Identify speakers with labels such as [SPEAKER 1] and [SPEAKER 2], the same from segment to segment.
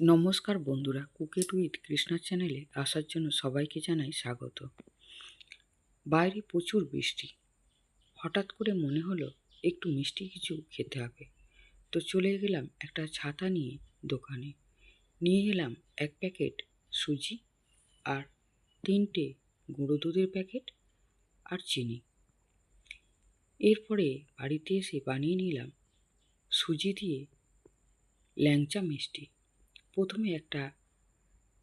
[SPEAKER 1] নমস্কার বন্ধুরা cook it with কৃষ্ণার চ্যানেলে আসার জন্য সবাইকে জানাই স্বাগত। বাইরে প্রচুর বৃষ্টি। হঠাৎ করে মনে হলো একটু মিষ্টি কিছু খেতে হবে। তো চলে গেলাম একটা ছাতা নিয়ে দোকানে। নিয়ে এলাম এক প্যাকেট সুজি আর তিনটে গুঁড়ো দুধের প্যাকেট আর চিনি। এরপরে বাড়িতে এসে বানিয়ে নিলাম সুজি দিয়ে ল্যাংচা মিষ্টি। প্রথমে একটা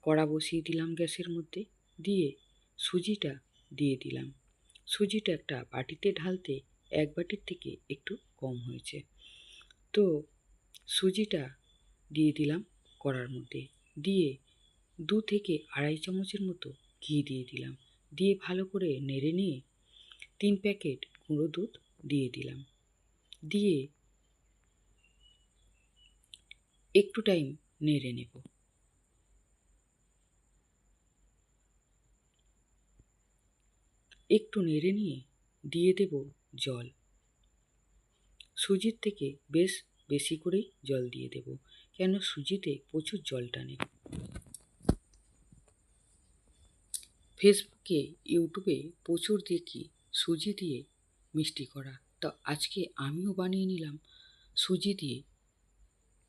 [SPEAKER 1] কড়া বসিয়ে দিলাম গ্যাসের মধ্যে, দিয়ে সুজিটা দিয়ে দিলাম। সুজিটা একটা বাটিতে ঢালতে এক বাটির থেকে একটু কম হয়েছে। তো সুজিটা দিয়ে দিলাম কড়ার মধ্যে, দিয়ে দু থেকে আড়াই চামচের মতো ঘি দিয়ে দিলাম। দিয়ে ভালো করে নেড়ে নিয়ে তিন প্যাকেট গুঁড়ো দুধ দিয়ে দিলাম। দিয়ে একটু টাইম নেড়ে নেব। একটু নেড়ে নিয়ে দিয়ে দেব জল। সুজির থেকে বেশ বেশি করেই জল দিয়ে দেব, কেন সুজিতে প্রচুর জল টানে। ফেসবুকে, ইউটিউবে প্রচুর দেখি সুজি দিয়ে মিষ্টি করা। তো আজকে আমিও বানিয়ে নিলাম সুজি দিয়ে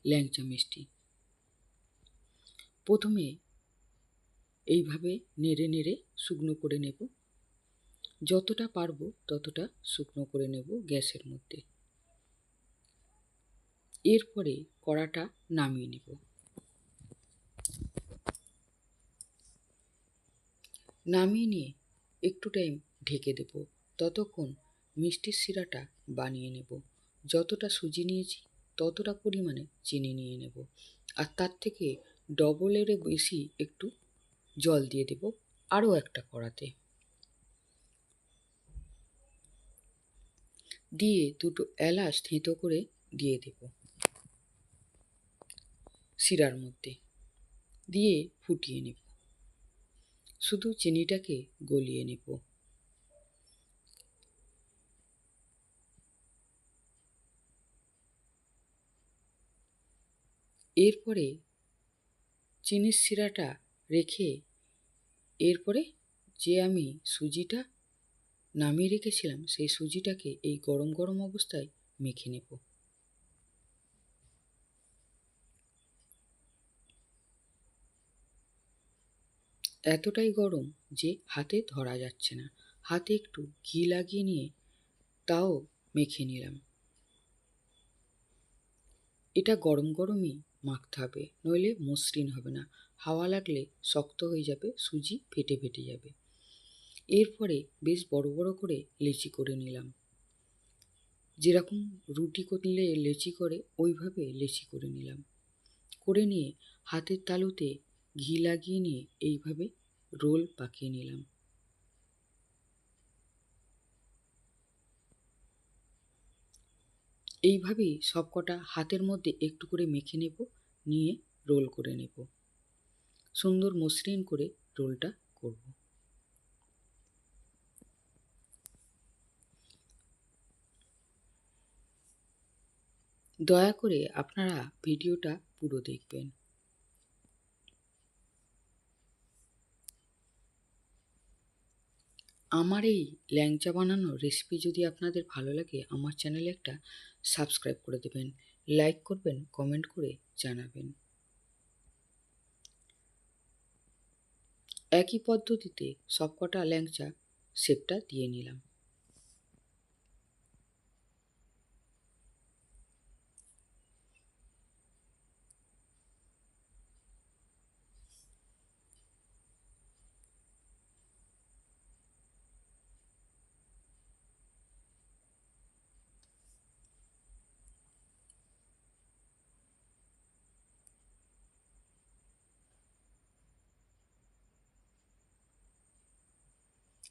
[SPEAKER 1] ল্যাংচা মিষ্টি। প্রথমে এইভাবে নেড়ে নেড়ে শুকনো করে নেব। যতটা পারব ততটা শুকনো করে নেব গ্যাসের মধ্যে। এরপরে কড়াটা নামিয়ে নেব। নামিয়ে নিয়ে একটু টাইম ঢেকে দেব। ততক্ষণ মিষ্টির শিরাটা বানিয়ে নেব। যতটা সুজি নিয়েছি ততটা পরিমাণে চিনি নিয়ে নেব। আর তার থেকে ডবলের বেশি একটু জল দিয়ে দেব আরও একটা কড়াতে। দিয়ে দুটো এলাচ থেঁতো করে দিয়ে দেব শিরার মধ্যে। দিয়ে ফুটিয়ে নেব। শুধু চিনিটাকে গলিয়ে নেব। এরপরে চিনির শিরাটা রেখে এরপরে যে আমি সুজিটা নামিয়ে রেখেছিলাম, সেই সুজিটাকে এই গরম গরম অবস্থায় মেখে নেব। এতটাই গরম যে হাতে ধরা যাচ্ছে না। হাতে একটু ঘি লাগিয়ে নিয়ে তাও মেখে নিলাম। এটা গরম গরমই মাখতে হবে, নইলে মসৃণ হবে না। হাওয়া লাগলে শক্ত হয়ে যাবে, সুজি ফেটে ফেটে যাবে। এরপরে বেশ বড় বড় করে লেচি করে নিলাম। যেরকম রুটি করলে লেচি করে, ওইভাবে লেচি করে নিলাম। করে নিয়ে হাতের তালুতে ঘি লাগিয়ে নিয়ে এইভাবে রোল পাকিয়ে নিলাম। এইভাবেই সবকটা হাতের মধ্যে একটু করে মেখে নেব, নিয়ে রোল করে নেব। সুন্দর মসৃণ করে রোলটা করব। দয়া করে আপনারা ভিডিওটা পুরো দেখবেন। আমার এই ল্যাংচা বানানোর রেসিপি যদি আপনাদের ভালো লাগে, আমার চ্যানেলে একটা সাবস্ক্রাইব করে দেবেন লাইক করবেন কমেন্ট করে জানাবেন। একই পদ্ধতিতে সবকটা ল্যাংচা শেপটা দিয়ে নিলাম।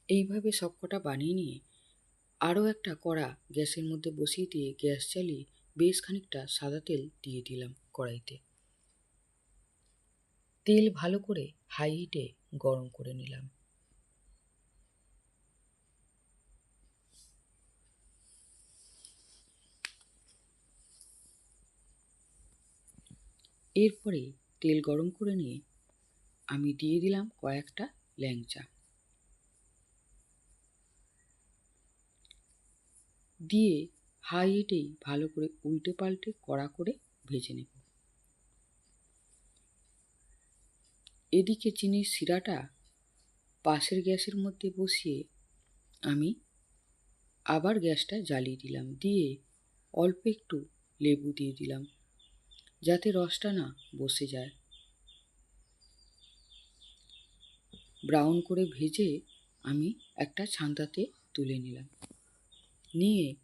[SPEAKER 1] এইভাবে সবকটা বানিয়ে নিয়ে আরও একটা কড়া গ্যাসের মধ্যে বসিয়ে দিয়ে গ্যাস চালিয়ে বেশ খানিকটা সাদা তেল দিয়ে দিলাম কড়াইতে। তেল ভালো করে হাই হিটে গরম করে নিলাম। এরপরে তেল গরম করে নিয়ে আমি দিয়ে দিলাম কয়েকটা ল্যাংচা। দিয়ে হাই হিটেই ভালো করে উল্টে পাল্টে কড়া করে ভেজে নেব। এদিকে চিনির শিরাটা পাশের গ্যাসের মধ্যে বসিয়ে আমি আবার গ্যাসটা জ্বালিয়ে দিলাম, দিয়ে অল্প একটু লেবু দিয়ে দিলাম যাতে রসটা না বসে যায়। ব্রাউন করে ভেজে আমি একটা ছান্তাতে তুলে নিলাম। নিয়ে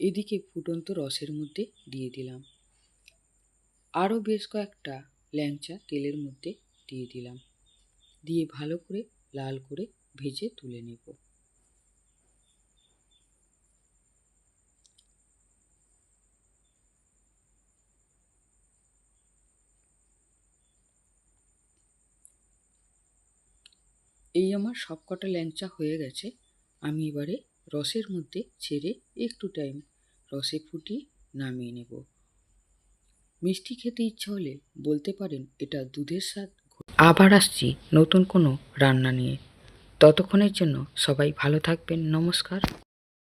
[SPEAKER 1] এদিকে ফুটন্ত রসের মধ্যে দিয়ে দিলাম। আরও বেশ কয়েকটা ল্যাংচা তেলের মধ্যে দিয়ে দিলাম। দিয়ে ভালো করে লাল করে ভেজে তুলে নেব। এই আমার সবকটা ল্যাংচা হয়ে গেছে। আমি এবারে রসের মধ্যে ছেড়ে একটু টাইম রসে ফুটিয়ে নামিয়ে নেব। মিষ্টি খেতে ইচ্ছা হলে বলতে পারেন এটা দুধের স্বাদ। আবার আসছি নতুন কোনো রান্না নিয়ে। ততক্ষণের জন্য সবাই ভালো থাকবেন। নমস্কার।